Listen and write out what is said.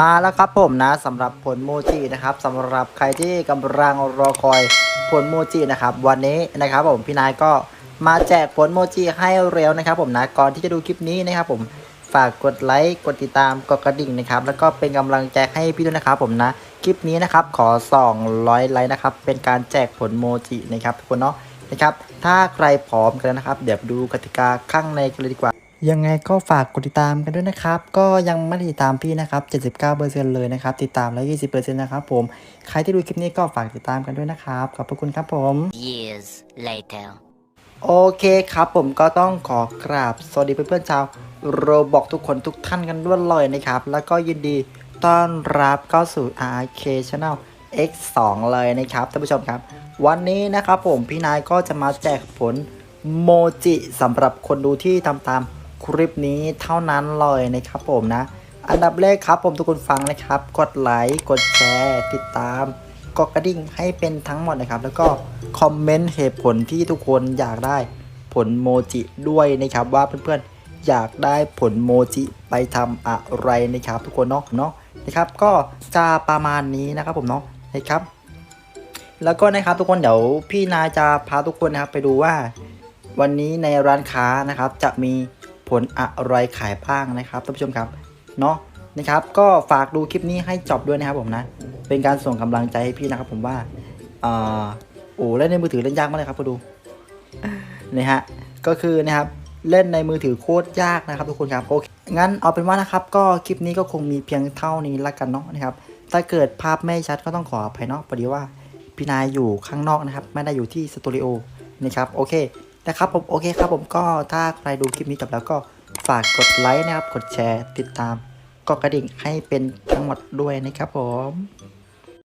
มาแล้วครับผมนะสำหรับผลโมจินะครับสำหรับใครที่กำลังรอคอยผลโมจินะครับวันนี้นะครับผมพี่นายก็มาแจกผลโมจิให้เร็วนะครับ ผมนะก่อนที่จะดูคลิปนี้นะครับ ผมฝากกดไลค์กดติดตามกดกระดิ่งนะครับ แล้วก็เป็นกำลังใจให้พี่ด้วยนะครับ ผมนะคลิปนี้นะครับขอ 200 ไลค์นะครับเป็นการแจกผลโมจินะครับทุกคนเนาะนะครับ ถ้าใครพร้อมกันแล้วนะครับ เดี๋ยวไปดูกติกาข้างในกันเลยดีกว่า ยังไงก็ฝากกดติดตามกันด้วยนะครับ ก็ยังไม่ได้ติดตามพี่นะครับ 79%เลยนะครับ ติดตามแล้ว 20%นะครับผม ใครที่ดูคลิปนี้ก็ฝากติดตามกันด้วยนะครับ ขอบพระคุณครับผม Years later. โอเคครับผมก็ต้องขอกราบ สวัสดีเพื่อนๆชาวโรบอกทุกคนทุกท่านกันด้วยเลยนะครับ แล้วก็ยินดีต้อนรับเข้าสู่ RK Channel X2 เลยนะครับท่านผู้ชมครับ วันนี้นะครับผมพี่นายก็จะมาแจกผลโมจิสำหรับคนดูที่ทำตาม คลิปนี้เท่านั้นเลยนะครับผมนะ อันดับแรกครับผมทุกคนฟังนะครับ กดไลค์กดแชร์ติดตามกดกระดิ่งให้เป็นทั้งหมดนะครับ แล้วก็คอมเมนต์เหตุผลที่ทุกคนอยากได้ผลโมจิด้วยนะครับว่าเพื่อนๆอยากได้ผลโมจิไปทำอะไรนะครับ ทุกคนเนาะเนาะนะครับ ก็จะประมาณนี้นะครับผมเนาะนะครับ แล้วก็นะครับทุกคนเดี๋ยวพี่นายจะพาทุกคนนะครับไปดูว่า วันนี้ในร้านค้านะครับจะมี ผลอะไรขายบ้างนะครับท่านผู้ชมครับเนาะนะครับ ก็ฝากดูคลิปนี้ให้จบด้วยนะครับผมนะ เป็นการส่งกำลังใจให้พี่นะครับ ผมว่าอ่าโอ้เล่นในมือถือเล่นยากมากเลยครับก็ดูนะฮะก็คือนะครับเล่นในมือถือโคตรยากนะครับทุกคนครับโอเคงั้นเอาเป็นว่านะครับ ก็คลิปนี้ก็คงมีเพียงเท่านี้ละกันเนาะนะครับ ถ้าเกิดภาพไม่ชัดก็ต้องขออภัยเนาะพอดีว่าพี่นายอยู่ข้างนอกนะครับ ไม่ได้อยู่ที่สตูดิโอนะครับโอเค นะครับผมโอเคครับผมก็ถ้าใครดูคลิปนี้จบแล้วก็ฝากกดไลค์นะครับ กดแชร์ ติดตามกดกระดิ่งให้เป็นทั้งหมดด้วยนะครับผม